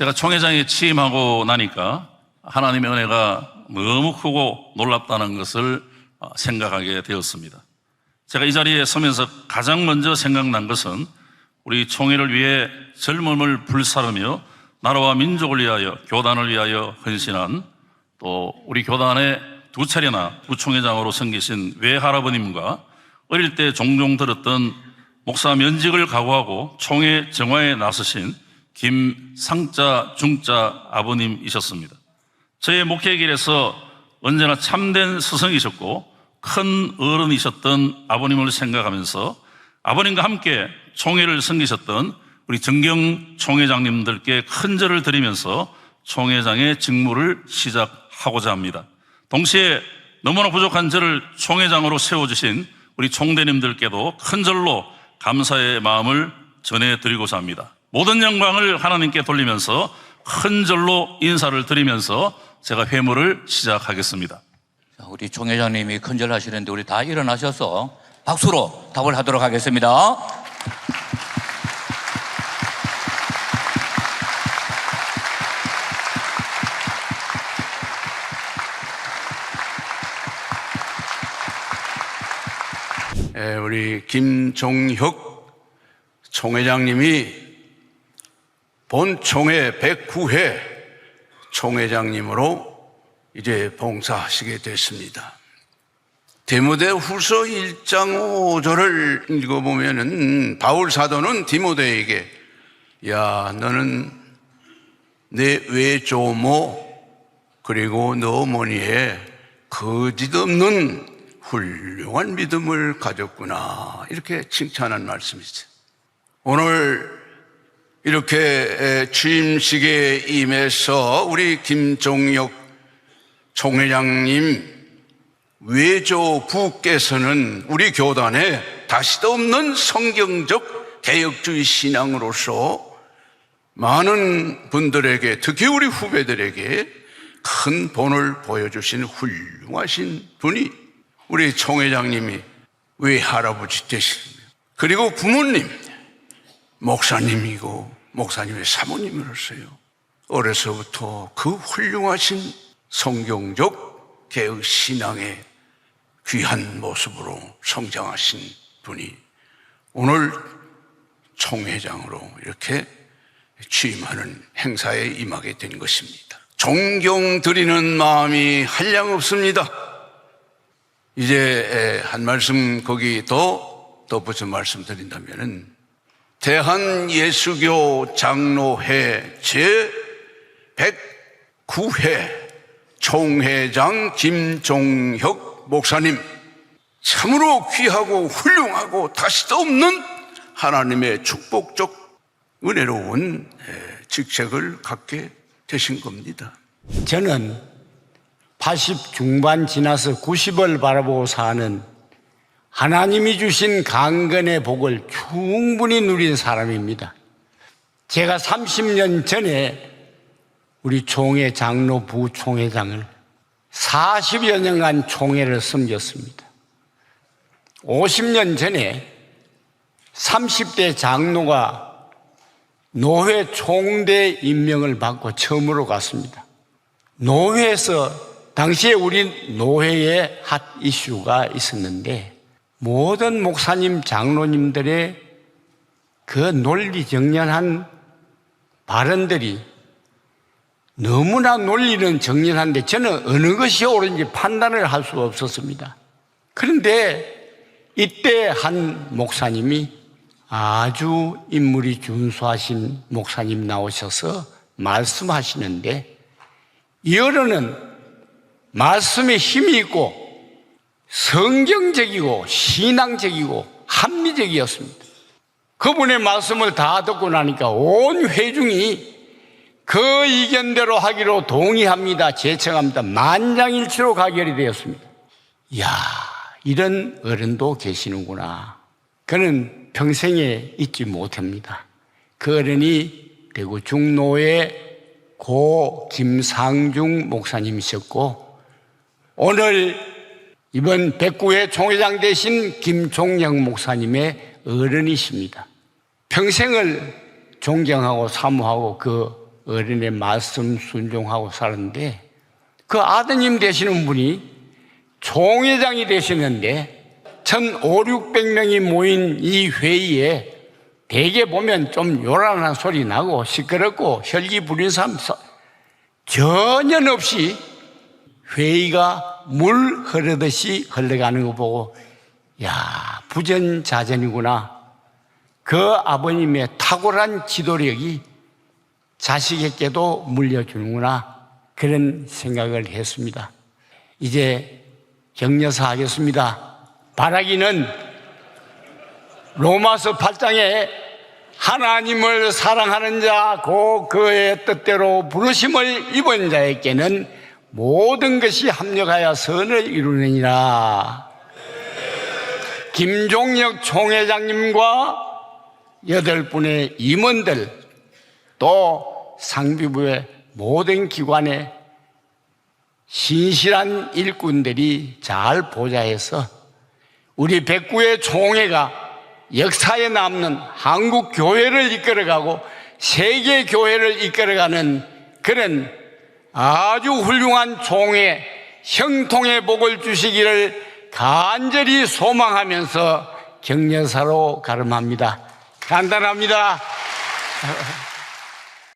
제가 총회장에 취임하고 나니까 하나님의 은혜가 너무 크고 놀랍다는 것을 어, 생각하게 되었습니다. 제가 이 자리에 서면서 가장 먼저 생각난 것은 우리 총회를 위해 젊음을 불사르며 나라와 민족을 위하여 교단을 위하여 헌신한 또 우리 교단의 두 차례나 부총회장으로 섬기신 외할아버님과 어릴 때 종종 들었던 목사 면직을 각오하고 총회 정화에 나서신 김상자 중자 아버님이셨습니다. 저의 목회 길에서 언제나 참된 스승이셨고 큰 어른이셨던 아버님을 생각하면서 아버님과 함께 총회를 섬기셨던 우리 정경 총회장님들께 큰 절을 드리면서 총회장의 직무를 시작하고자 합니다. 동시에 너무나 부족한 저를 총회장으로 세워주신 우리 총대님들께도 큰 절로 감사의 마음을 전해드리고자 합니다. 모든 영광을 하나님께 돌리면서 큰 절로 인사를 드리면서 제가 회무를 시작하겠습니다. 자, 우리 총회장님이 큰절 하시는데 우리 다 일어나셔서 박수로 답을 하도록 하겠습니다. 에, 우리 김종혁 총회장님이 본 총회 109회 총회장님으로 이제 봉사하시게 됐습니다. 디모데 후서 1장 5절을 읽어보면은 바울 사도는 디모데에게 야, 너는 내 외조모 그리고 너 어머니의 거짓 없는 훌륭한 믿음을 가졌구나. 이렇게 칭찬한 말씀이죠. 오늘 이렇게 취임식에 임해서 우리 김종혁 총회장님 외조부께서는 우리 교단에 다시도 없는 성경적 개혁주의 신앙으로서 많은 분들에게 특히 우리 후배들에게 큰 본을 보여주신 훌륭하신 분이 우리 총회장님이 외할아버지 되십니다. 그리고 부모님, 목사님이고 목사님의 사모님으로서요. 어려서부터 그 훌륭하신 성경적 개혁 신앙의 귀한 모습으로 성장하신 분이 오늘 총회장으로 이렇게 취임하는 행사에 임하게 된 것입니다. 존경 드리는 마음이 한량 없습니다. 이제 한 말씀 거기 더 덧붙여 말씀드린다면은 대한 예수교 장로회 제 109회 총회장 김종혁 목사님 참으로 귀하고 훌륭하고 다시도 없는 하나님의 축복적 은혜로운 직책을 갖게 되신 겁니다. 저는 80 중반 지나서 90을 바라보고 사는 하나님이 주신 강건의 복을 충분히 누린 사람입니다. 제가 30년 전에 우리 총회 장로 부총회장을 40여 년간 총회를 섬겼습니다. 50년 전에 30대 장로가 노회 총대 임명을 받고 처음으로 갔습니다. 노회에서 당시에 우리 노회에 핫 이슈가 있었는데 모든 목사님, 장로님들의 그 논리 정연한 발언들이 너무나 논리는 정연한데 저는 어느 것이 옳은지 판단을 할 수가 없었습니다. 그런데 이때 한 목사님이 아주 인물이 준수하신 목사님 나오셔서 말씀하시는데 이 어른은 말씀에 힘이 있고 성경적이고 신앙적이고 합리적이었습니다. 그분의 말씀을 다 듣고 나니까 온 회중이 그 의견대로 하기로 동의합니다. 제청합니다. 만장일치로 가결이 되었습니다. 이야, 이런 어른도 계시는구나. 그는 평생에 잊지 못합니다. 그 어른이 대구 중노의 고 김상중 목사님이셨고, 오늘 이번 백구회 총회장 되신 김종영 목사님의 어른이십니다. 평생을 존경하고 사모하고 그 어른의 말씀 순종하고 살았는데 그 아드님 되시는 분이 총회장이 되시는데 천 5, 600명이 모인 이 회의에 대개 보면 좀 요란한 소리 나고 시끄럽고 혈기 부린 사람 서- 전혀 없이 회의가 물 흐르듯이 흘러가는 거 보고 야 부전자전이구나. 그 아버님의 탁월한 지도력이 자식에게도 물려주는구나. 그런 생각을 했습니다. 이제 격려사 하겠습니다. 바라기는 로마서 8장에 하나님을 사랑하는 자, 고 그의 뜻대로 부르심을 입은 자에게는 모든 것이 합력하여 선을 이루느니라. 김종혁 총회장님과 여덟 분의 임원들 또 상비부의 모든 기관의 신실한 일꾼들이 잘 보좌해서 우리 백구의 총회가 역사에 남는 한국 교회를 이끌어가고 세계 교회를 이끌어가는 그런 아주 훌륭한 총회 형통의 복을 주시기를 간절히 소망하면서 격려사로 가름합니다. 간단합니다.